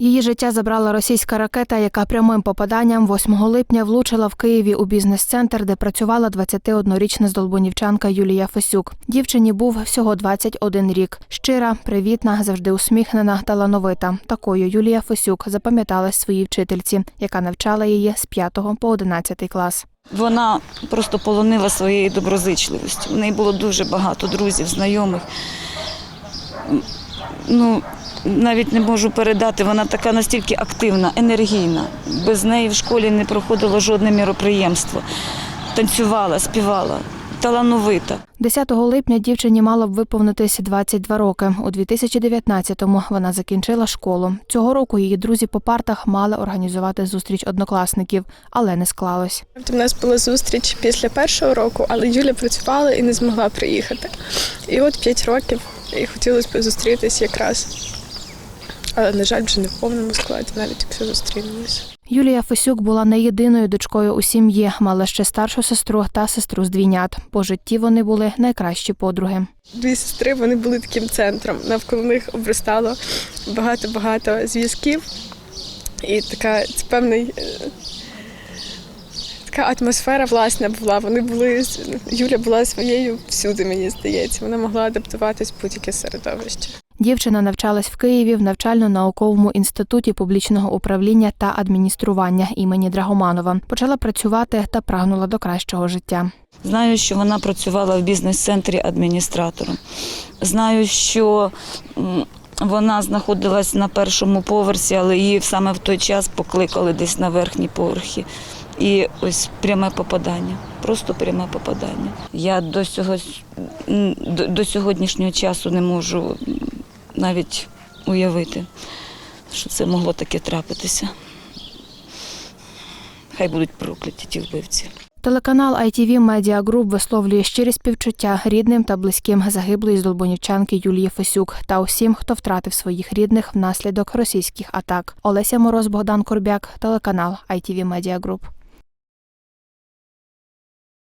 Її життя забрала російська ракета, яка прямим попаданням 8 липня влучила в Києві у бізнес-центр, де працювала 21-річна здолбунівчанка Юлія Фесюк. Дівчині був всього 21 рік. Щира, привітна, завжди усміхнена, талановита. Такою Юлія Фесюк запам'яталась своїй вчительці, яка навчала її з 5 по 11 клас. Вона просто полонила своєю доброзичливістю. В неї було дуже багато друзів, знайомих. Ну, навіть не можу передати, вона така настільки активна, енергійна. Без неї в школі не проходило жодне міроприємство. Танцювала, співала, талановита. 10 липня дівчині мало б виповнитись 22 роки. У 2019-му вона закінчила школу. Цього року її друзі по партах мали організувати зустріч однокласників, але не склалось. У нас була зустріч після першого року, але Юля працювала і не змогла приїхати. І от п'ять років і хотілося б зустрітись якраз. Але, на жаль, вже не в повному складі, навіть якщо зустрінемось. Юлія Фесюк була не єдиною дочкою у сім'ї, мала ще старшу сестру та сестру з двійнят. По житті вони були найкращі подруги. Дві сестри вони були таким центром. Навколо них обростало багато-багато зв'язків. І така це певний. Така атмосфера власна була. Вони були Юля була своєю всюди, мені здається. Вона могла адаптуватись в будь-яке середовище. Дівчина навчалась в Києві в навчально-науковому інституті публічного управління та адміністрування імені Драгоманова. Почала працювати та прагнула до кращого життя. Знаю, що вона працювала в бізнес-центрі адміністратором. Знаю, що вона знаходилась на першому поверсі, але її саме в той час покликали десь на верхні поверхи. І ось пряме попадання, просто пряме попадання. Я до, цього, до, до сьогоднішнього часу не можу навіть уявити, що це могло таке трапитися. Хай будуть прокляті ті вбивці. Телеканал ITV Media Group висловлює щирі співчуття рідним та близьким загиблої здолбунівчанки Юлії Фесюк та усім, хто втратив своїх рідних внаслідок російських атак. Олеся Мороз, Богдан Корбяк, телеканал ITV Media Group.